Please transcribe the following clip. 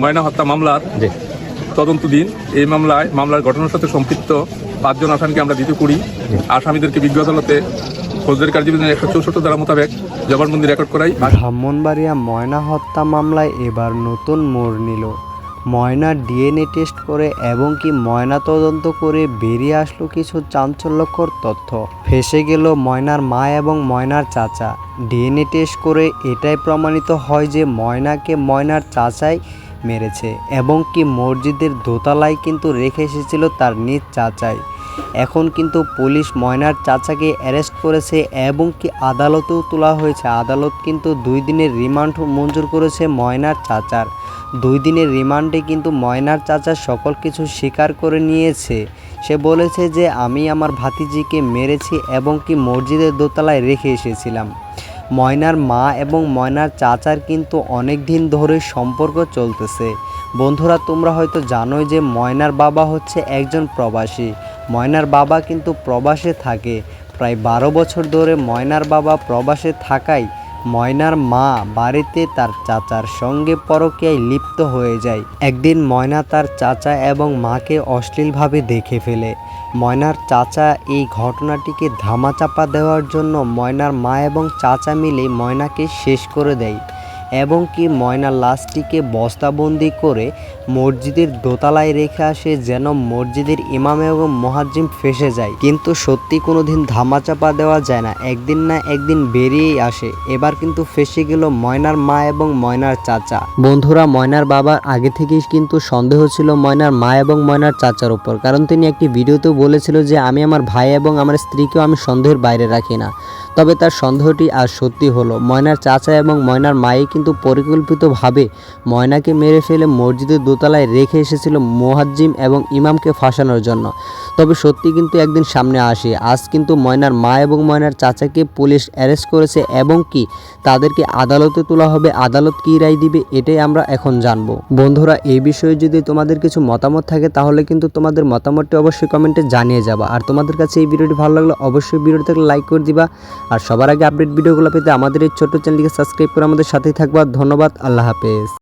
ময়না হত্যা মামলার জি। তদন্ত দিন। এই মামলায় মামলার ঘটনার সাথে সম্পৃক্ত পাঁচজন আসামিকে আমরা দিতে করি। আসামিদেরকে বিজ্ঞ আদালতে ফৌজদারি কার্যবিধানের একশো চৌষট্টি ধারা মোতাবেক জবানবন্দি রেকর্ড করাই। ব্রাহ্মণবাড়িয়া ময়না হত্যা মামলায় এবার নতুন মোড় নিল। ময়নার ডিএনএ টেস্ট করে এবং কি ময়না তদন্ত করে বেরিয়ে আসলো কিছু চাঞ্চল্যকর তথ্য। ফেসে গেল ময়নার মা এবং ময়নার চাচা। ডিএনএ টেস্ট করে এটাই প্রমাণিত হয় যে ময়নাকে ময়নার চাচাই মেরেছে এবং কি মসজিদের দোতলায় কিন্তু রেখে এসেছিল তার নিজ চাচাই। এখন কিন্তু পুলিশ ময়নার চাচাকে অ্যারেস্ট করেছে এবং কি আদালতেও তোলা হয়েছে। আদালত কিন্তু দুই দিনের রিমান্ড মঞ্জুর করেছে ময়নার চাচার। দুই দিনের রিমান্ডে কিন্তু ময়নার চাচা সকল কিছু স্বীকার করে নিয়েছে। সে বলেছে যে, আমি আমার ভাতিজিকে মেরেছি এবং কি মসজিদের দোতলায় রেখে এসেছিলাম। ময়নার মা এবং ময়নার চাচার কিন্তু অনেক দিন ধরে সম্পর্ক চলতেছে। বন্ধুরা, তোমরা হয়তো জানোই যে ময়নার বাবা হচ্ছে একজন প্রবাসী। ময়নার বাবা কিন্তু প্রবাসে থাকে। প্রায় বারো বছর ধরে ময়নার বাবা প্রবাসে থাকায় ময়নার মা বাড়িতে তার চাচার সঙ্গে পরকীয়ায় লিপ্ত হয়ে যায়। একদিন ময়না তার চাচা এবং মাকে অশ্লীলভাবে দেখে ফেলে। ময়নার চাচা এই ঘটনাটিকে ধামাচাপা দেওয়ার জন্য ময়নার মা এবং চাচা মিলে ময়নাকে শেষ করে দেয়। এবং কি ময়নার লাশটিকে বস্তাবন্দি করে মসজিদের দোতলায় রেখে আসে যেন মসজিদের ইমাম এবং মহাজিম ফেসে যায়। কিন্তু সত্যি কোনো দিন ধামাচাপা দেওয়া যায় না। একদিন না একদিন বেরিয়েই আসে। এবার কিন্তু ফেসে গেল ময়নার মা এবং ময়নার চাচা। বন্ধুরা, ময়নার বাবার আগে থেকেই কিন্তু সন্দেহ ছিল ময়নার মা এবং ময়নার চাচার উপর। কারণ তিনি একটি ভিডিওতেও বলেছিল যে, আমি আমার ভাই এবং আমার স্ত্রীকেও আমি সন্দেহের বাইরে রাখি না। তবে তার সন্দেহটি আজ সত্যি হলো। ময়নার চাচা এবং ময়নার মায়ে কিন্তু পরিকল্পিতভাবে ময়নাকে মেরে ফেলে মসজিদের দোতলায় রেখে এসেছিল মোহাজ্জিম এবং ইমামকে ফাঁসানোর জন্য। তবে সত্যি কিন্তু একদিন সামনে আসে। আজ কিন্তু ময়নার মা এবং ময়নার চাচাকে পুলিশ অ্যারেস্ট করেছে এবং কি তাদেরকে আদালতে তোলা হবে, আদালত কী রায় দিবে এটাই আমরা এখন জানব। বন্ধুরা, এই বিষয়ে যদি তোমাদের কিছু মতামত থাকে তাহলে কিন্তু তোমাদের মতামতটি অবশ্যই কমেন্টে জানিয়ে যাবা। আর তোমাদের কাছে এই ভিডিওটি ভালো লাগলে অবশ্যই ভিডিওটি থেকে লাইক করে দিবা। আর সবার আগে আপডেট ভিডিওগুলো পেতে আমাদের এই ছোট্ট চ্যানেলটিকে সাবস্ক্রাইব করে আমাদের সাথেই থাকবা। ধন্যবাদ, আল্লাহ হাফেজ।